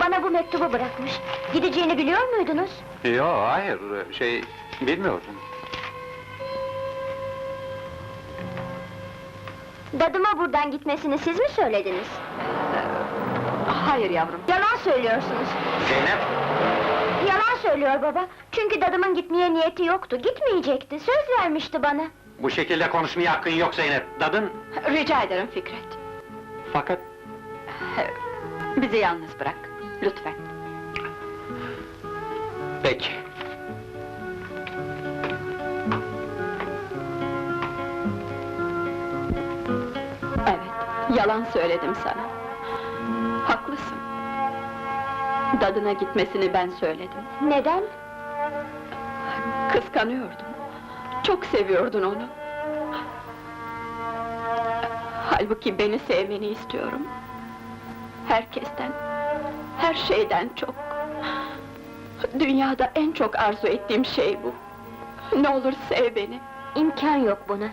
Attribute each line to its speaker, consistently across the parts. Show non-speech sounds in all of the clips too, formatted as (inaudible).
Speaker 1: bana bu mektubu bırakmış. Gideceğini biliyor muydunuz?
Speaker 2: Yo, hayır, şey, bilmiyordum.
Speaker 1: Dadıma buradan gitmesini siz mi söylediniz?
Speaker 3: Hayır yavrum.
Speaker 1: Yalan söylüyorsunuz.
Speaker 2: Zeynep!
Speaker 1: Yalan söylüyor baba. Çünkü dadımın gitmeye niyeti yoktu, gitmeyecekti. Söz vermişti bana.
Speaker 2: Bu şekilde konuşmaya hakkın yok Zeynep. Dadın...
Speaker 3: Rica ederim Fikret.
Speaker 2: Fakat...
Speaker 3: Bizi yalnız bırak. Lütfen.
Speaker 2: Peki.
Speaker 3: Evet, yalan söyledim sana. Haklısın. Dadına gitmesini ben söyledim.
Speaker 1: Neden?
Speaker 3: Kıskanıyordum. Çok seviyordun onu. Halbuki beni sevmeni istiyorum. Herkesten, her şeyden çok. Dünyada en çok arzu ettiğim şey bu. Ne olur sev beni.
Speaker 1: İmkan yok buna.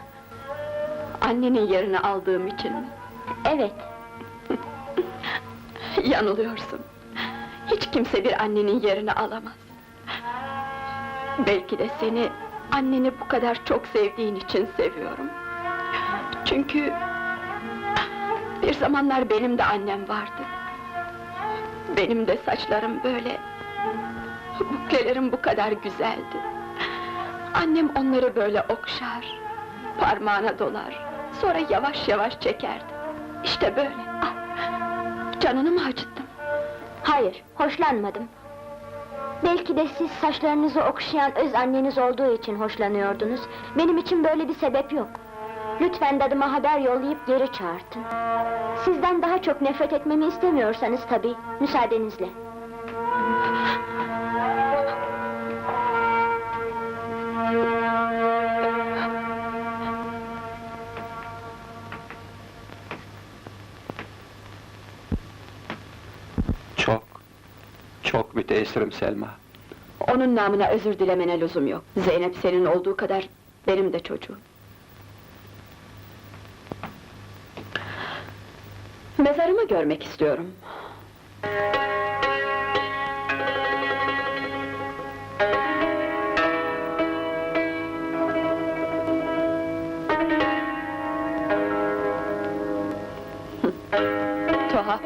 Speaker 3: Annenin yerini aldığım için mi?
Speaker 1: Evet, (laughs)
Speaker 3: Yanılıyorsun. Hiç kimse bir annenin yerini alamaz. Belki de seni, anneni bu kadar çok sevdiğin için seviyorum. Çünkü... Bir zamanlar benim de annem vardı. Benim de saçlarım böyle... Buklelerim bu kadar güzeldi. Annem onları böyle okşar, parmağına dolar, sonra yavaş yavaş çekerdi. İşte böyle. Ah, Canını mı acıttım?
Speaker 1: hayır, hoşlanmadım. Belki de siz saçlarınızı okşayan öz anneniz olduğu için hoşlanıyordunuz. Benim için böyle bir sebep yok. Lütfen dadıma haber yollayıp geri çağırtın. Sizden daha çok nefret etmemi istemiyorsanız tabii, müsaadenizle.
Speaker 2: Çok, çok müteessirim Selma.
Speaker 3: Onun namına özür dilemene lüzum yok. Zeynep senin olduğu kadar benim de çocuğum. Mezarımı görmek istiyorum. (laughs) Tuhaf.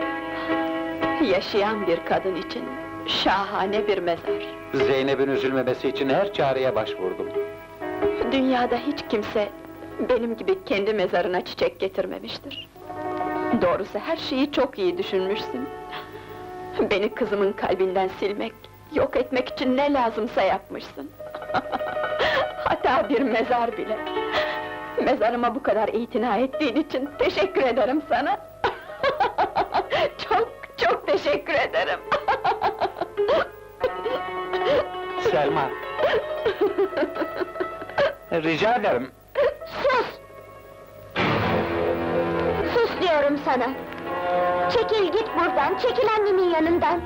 Speaker 3: Yaşayan bir kadın için şahane bir mezar.
Speaker 2: Zeynep'in üzülmemesi için her çareye başvurdum.
Speaker 3: Dünyada hiç kimse benim gibi kendi mezarına çiçek getirmemiştir. Doğrusu her şeyi çok iyi düşünmüşsün. Beni kızımın kalbinden silmek, yok etmek için ne lazımsa yapmışsın. (laughs) Hatta bir mezar bile. Mezarıma bu kadar itina ettiğin için teşekkür ederim sana. (laughs) çok çok teşekkür ederim.
Speaker 2: Selma! (laughs) Rica ederim.
Speaker 1: Diyorum sana! Çekil git buradan, çekil annemin yanından!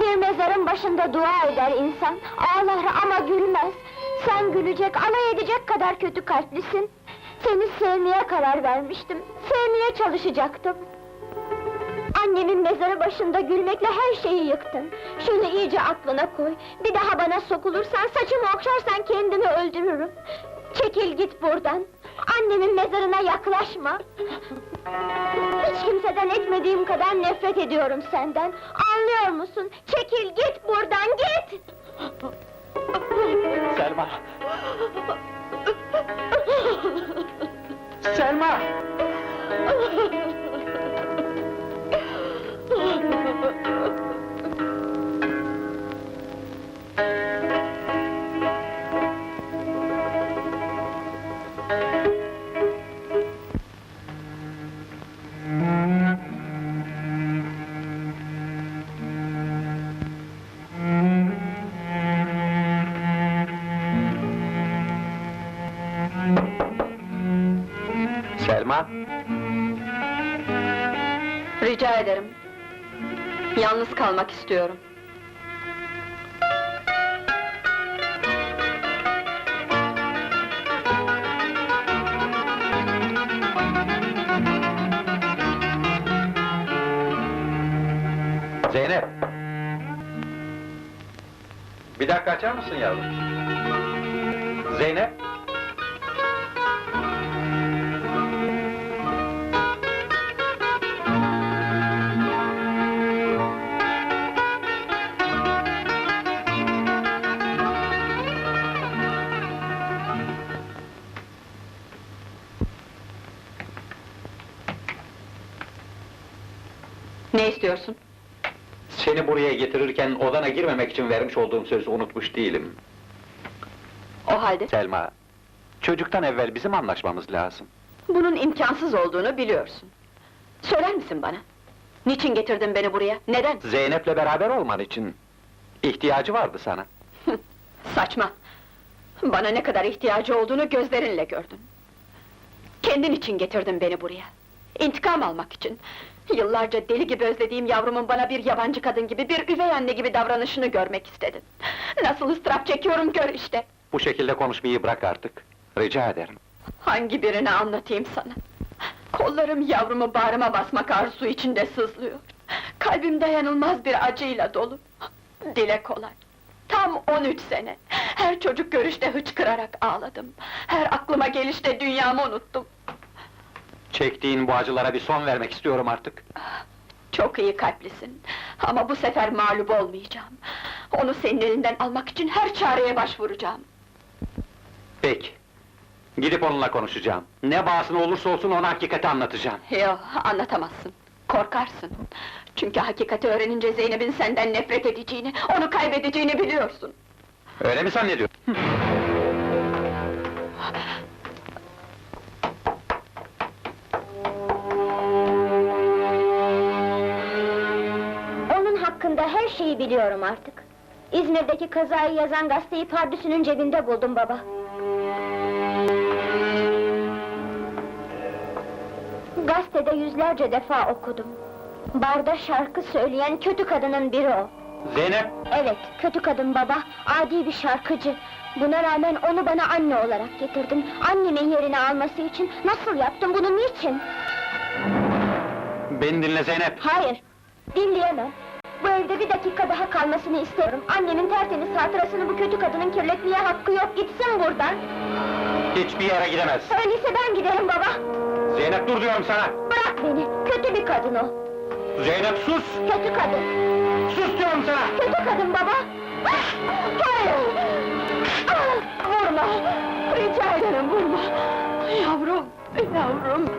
Speaker 1: Bir mezarın başında dua eder insan, ağlar ama gülmez. Sen gülecek, alay edecek kadar kötü kalplisin. Seni sevmeye karar vermiştim, sevmeye çalışacaktım. Annemin mezarı başında gülmekle her şeyi yıktın. Şunu iyice aklına koy. Bir daha bana sokulursan, saçımı okşarsan kendimi öldürürüm. Çekil git buradan. Annemin mezarına yaklaşma. Hiç kimseden etmediğim kadar nefret ediyorum senden. Anlıyor musun? Çekil git buradan, git!
Speaker 2: Selma! Selma! Fatma.
Speaker 3: Rica ederim. Yalnız kalmak istiyorum.
Speaker 2: Zeynep! Bir dakika açar mısın yavrum? Zeynep!
Speaker 3: Ne istiyorsun?
Speaker 2: Seni buraya getirirken odana girmemek için vermiş olduğum sözü unutmuş değilim.
Speaker 3: O halde
Speaker 2: Selma, çocuktan evvel bizim anlaşmamız lazım.
Speaker 3: bunun imkansız olduğunu biliyorsun. Söyler misin bana? Niçin getirdin beni buraya? Neden?
Speaker 2: Zeynep'le beraber olman için ihtiyacı vardı sana. (laughs)
Speaker 3: Saçma! Bana ne kadar ihtiyacı olduğunu gözlerinle gördün. Kendin için getirdin beni buraya. İntikam almak için. Yıllarca deli gibi özlediğim yavrumun bana bir yabancı kadın gibi, bir üvey anne gibi davranışını görmek istedin. Nasıl ıstırap çekiyorum gör işte!
Speaker 2: Bu şekilde konuşmayı bırak artık. Rica ederim.
Speaker 3: Hangi birini anlatayım sana? Kollarım yavrumu bağrıma basmak arzusu içinde sızlıyor. Kalbim dayanılmaz bir acıyla dolu. Dile kolay. Tam 13 sene. Her çocuk görüşte hıçkırarak ağladım. Her aklıma gelişte dünyamı unuttum.
Speaker 2: Çektiğin bu acılara bir son vermek istiyorum artık.
Speaker 3: Çok iyi kalplisin. Ama bu sefer mağlup olmayacağım. Onu senin elinden almak için her çareye başvuracağım.
Speaker 2: Peki. Gidip onunla konuşacağım. Ne bağısına olursa olsun ona hakikati anlatacağım.
Speaker 3: Yok, anlatamazsın. Korkarsın. Çünkü hakikati öğrenince Zeynep'in senden nefret edeceğini, onu kaybedeceğini biliyorsun.
Speaker 2: Öyle mi zannediyorsun?
Speaker 1: Hakkında her şeyi biliyorum artık. İzmir'deki kazayı yazan gazeteyi pardüsünün cebinde buldum baba. Gazetede yüzlerce defa okudum. Barda şarkı söyleyen kötü kadının biri o.
Speaker 2: Zeynep!
Speaker 1: Evet, kötü kadın baba, adi bir şarkıcı. Buna rağmen onu bana anne olarak getirdin. Annemin yerini alması için nasıl yaptın bunu, niçin?
Speaker 2: Beni dinle Zeynep!
Speaker 1: Hayır, dinleyemem. Bu evde bir dakika daha kalmasını istiyorum. Annemin tertemiz hatırasını bu kötü kadının kirletmeye hakkı yok, gitsin buradan.
Speaker 2: Hiçbir yere gidemez!
Speaker 1: Öyleyse ben giderim baba.
Speaker 2: Zeynep dur diyorum sana!
Speaker 1: Bırak beni, kötü bir kadın o.
Speaker 2: Zeynep sus!
Speaker 1: Kötü kadın,
Speaker 2: Sus diyorum sana!
Speaker 1: kötü kadın baba. Ah, Hayır! Ah, Vurma! Rica ederim vurma!
Speaker 3: Yavrum, yavrum!